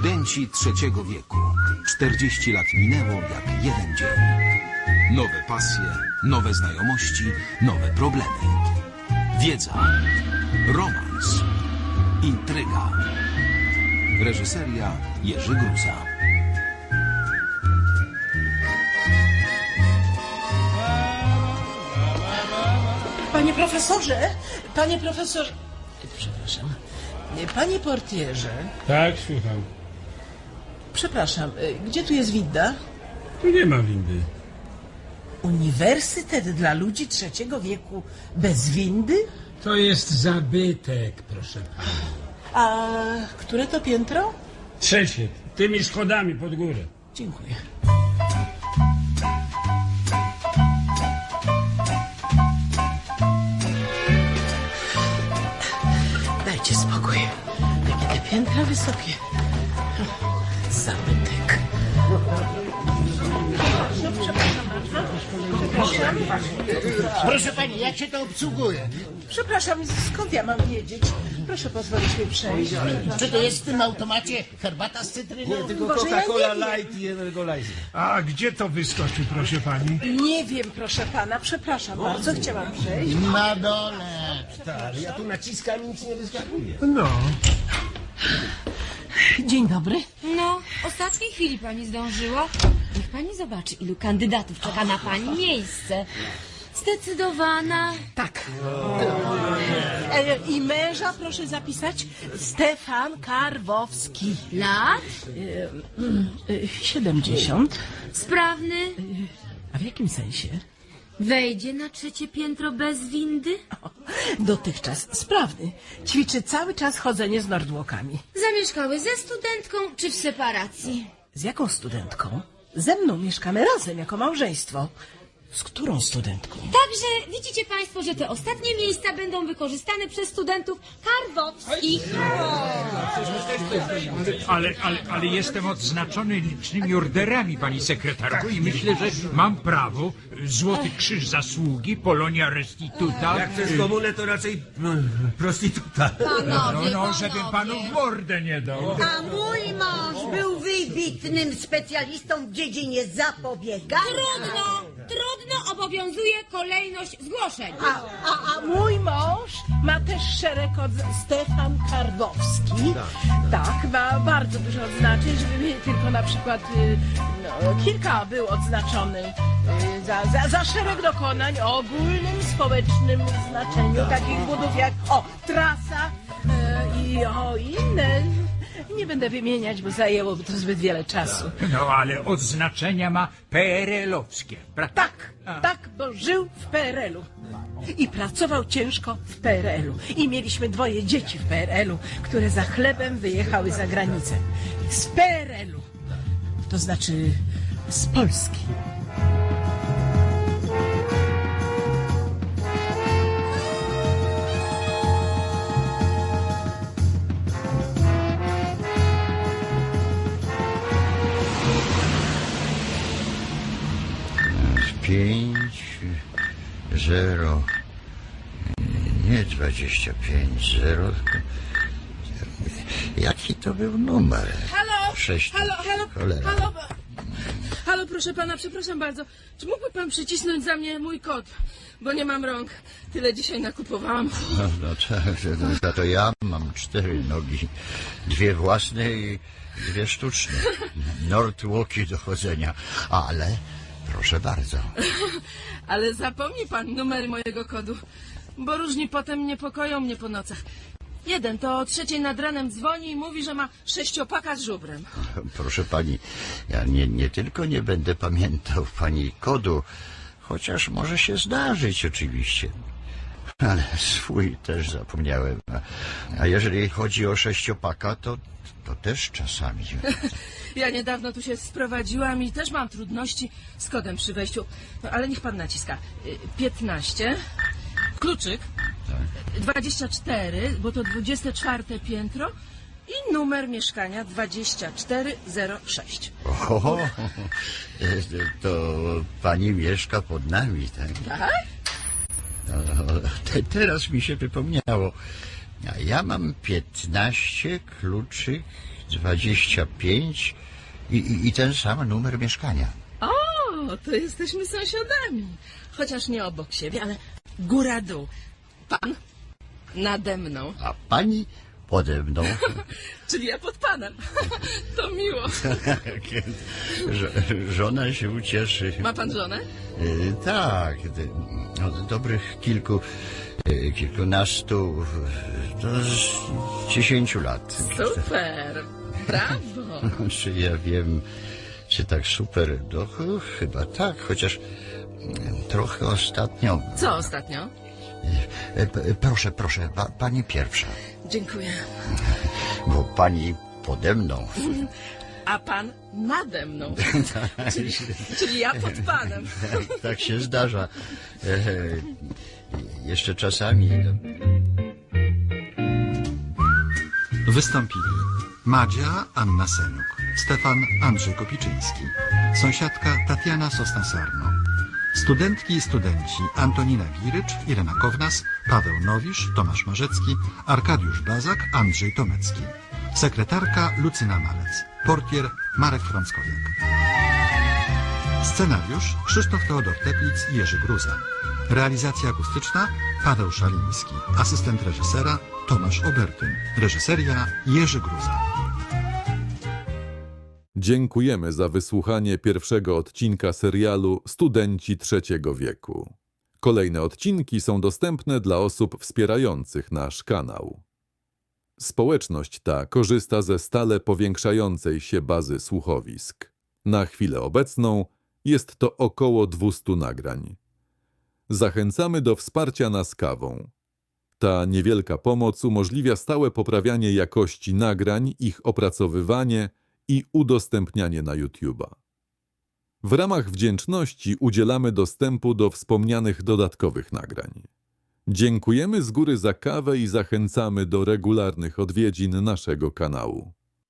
Studenci trzeciego wieku. 40 lat minęło jak jeden dzień. Nowe pasje, nowe znajomości, nowe problemy. Wiedza, romans, intryga. Reżyseria Jerzy Gruza. Panie profesorze, panie profesorze, przepraszam, panie portierze, Tak, słucham. Przepraszam, gdzie tu jest winda? Tu nie ma windy. Uniwersytet dla ludzi trzeciego wieku bez windy? To jest zabytek, proszę pani. A które to piętro? Trzecie, tymi schodami pod górę. Dziękuję. Dajcie spokój. Jakie te piętra wysokie. Proszę pani, jak się to obsługuje? Przepraszam, skąd ja mam wiedzieć? Proszę pozwolić mi przejść. Czy to jest w tym automacie herbata z cytryną? Boże, ja nie wiem. i lajza. A gdzie to wyskoczy, proszę pani? Nie wiem, proszę pana, przepraszam bardzo, chciałam przejść. Na dole. Ale ja tu naciskam i nic nie wyskakuje. No. Dzień dobry. Ostatniej chwili pani zdążyła. Niech pani zobaczy, ilu kandydatów czeka na pani miejsce. Zdecydowana. Tak. E, I męża proszę zapisać Stefan Karwowski. Lat? E, 70. Sprawny? A w jakim sensie? Wejdzie na trzecie piętro bez windy? Dotychczas sprawny. Ćwiczy cały czas chodzenie z nordłokami. Zamieszkały ze studentką czy w separacji? Z jaką studentką? Ze mną mieszkamy razem jako małżeństwo. Z którą studentką? Także widzicie państwo, że te ostatnie miejsca będą wykorzystane przez studentów karwowskich. Ale, ale, ale jestem odznaczony licznymi orderami, pani sekretarko, i myślę, że mam prawo. Złoty Krzyż Zasługi, Polonia Restituta. Jak chcesz komunę, to raczej mm, prostytuta. No, no, żebym panu w mordę nie dał. A mój mąż był wybitnym specjalistą w dziedzinie zapobiegania. Trudno, trudno obowiązuje kolejność zgłoszeń. A, a, a mój mąż ma też szereg od Stefan Karbowski. Tak, ma bardzo dużo odznaczeń, żeby tylko na przykład y, no, kilka był odznaczony y, za, za, za szereg dokonań o ogólnym społecznym znaczeniu, takich budów jak o, trasa y, i o inne. Nie będę wymieniać, bo zajęłoby to zbyt wiele czasu. No, ale odznaczenia ma PRL-owskie, prawda? Tak, tak, bo żył w PRL-u. I pracował ciężko w PRL-u. I mieliśmy dwoje dzieci w PRL-u, które za chlebem wyjechały za granicę. Z PRL-u. To znaczy z Polski. Pięć, zero, nie dwadzieścia pięć, zero, tylko... Jaki to był numer? Halo? Sześć. Halo, halo, Cholera. halo. Halo, proszę pana, przepraszam bardzo. Czy mógłby pan przycisnąć za mnie mój kod? Bo nie mam rąk. Tyle dzisiaj nakupowałam. No, no tak, to- za to ja mam cztery nogi, dwie własne i dwie sztuczne. Nordwalki do chodzenia, ale proszę bardzo. Ale zapomni pan numer mojego kodu, bo różni potem niepokoją mnie po nocach. Jeden to o trzeciej nad ranem dzwoni i mówi, że ma sześciopaka z żubrem. Proszę pani, ja nie, nie tylko nie będę pamiętał pani kodu, chociaż może się zdarzyć oczywiście. Ale swój też zapomniałem. A- jeżeli chodzi o sześciopaka, to, to też czasami. Ja niedawno tu się sprowadziłam i też mam trudności z kodem przy wejściu. No, ale niech pan naciska. Y, 15. Kluczyk. 24, bo to 24 piętro. I numer mieszkania 2406. O, to pani mieszka pod nami, tak? Tak? Te, teraz mi się przypomniało. A ja mam 15, kluczyk 25 i, i, i ten sam numer mieszkania. O, to jesteśmy sąsiadami. Chociaż nie obok siebie, ale góra-dół. Pan nade mną, A pani pode mną. czyli ja pod panem. To miło. Ż- żona się ucieszy. Ma pan żonę? Y, Tak, d- od dobrych kilku, y, kilkunastu, y, to z dziesięciu lat. Super. Brawo. Czy ja wiem, czy tak super? No, ch- chyba tak, chociaż trochę ostatnio. Co ostatnio? E, Proszę, proszę, pa, pani pierwsza, Dziękuję. bo pani pode mną. A pan nade mną. Czyli, czyli ja pod panem. Tak się zdarza. E, Jeszcze czasami. Wystąpili Madzia Anna Seniuk, Stefan Andrzej Kopiczyński, sąsiadka Tatiana Sosna-Sarno, studentki i studenci Antonina Girycz, Irena Kownas, Paweł Nowisz, Tomasz Marzecki, Arkadiusz Bazak, Andrzej Tomecki, sekretarka Lucyna Malec, portier Marek Frąckowiak. Scenariusz Krzysztof Teodor Teplic i Jerzy Gruza. Realizacja akustyczna Paweł Szaliński. Asystent reżysera Tomasz Obertyn. Reżyseria Jerzy Gruza. Dziękujemy za wysłuchanie pierwszego odcinka serialu Studenci trzeciego wieku. Kolejne odcinki są dostępne dla osób wspierających nasz kanał. Społeczność ta korzysta ze stale powiększającej się bazy słuchowisk. Na chwilę obecną jest to około 200 nagrań. Zachęcamy do wsparcia nas kawą. Ta niewielka pomoc umożliwia stałe poprawianie jakości nagrań, ich opracowywanie i udostępnianie na YouTube'a. W ramach wdzięczności udzielamy dostępu do wspomnianych dodatkowych nagrań. Dziękujemy z góry za kawę i zachęcamy do regularnych odwiedzin naszego kanału.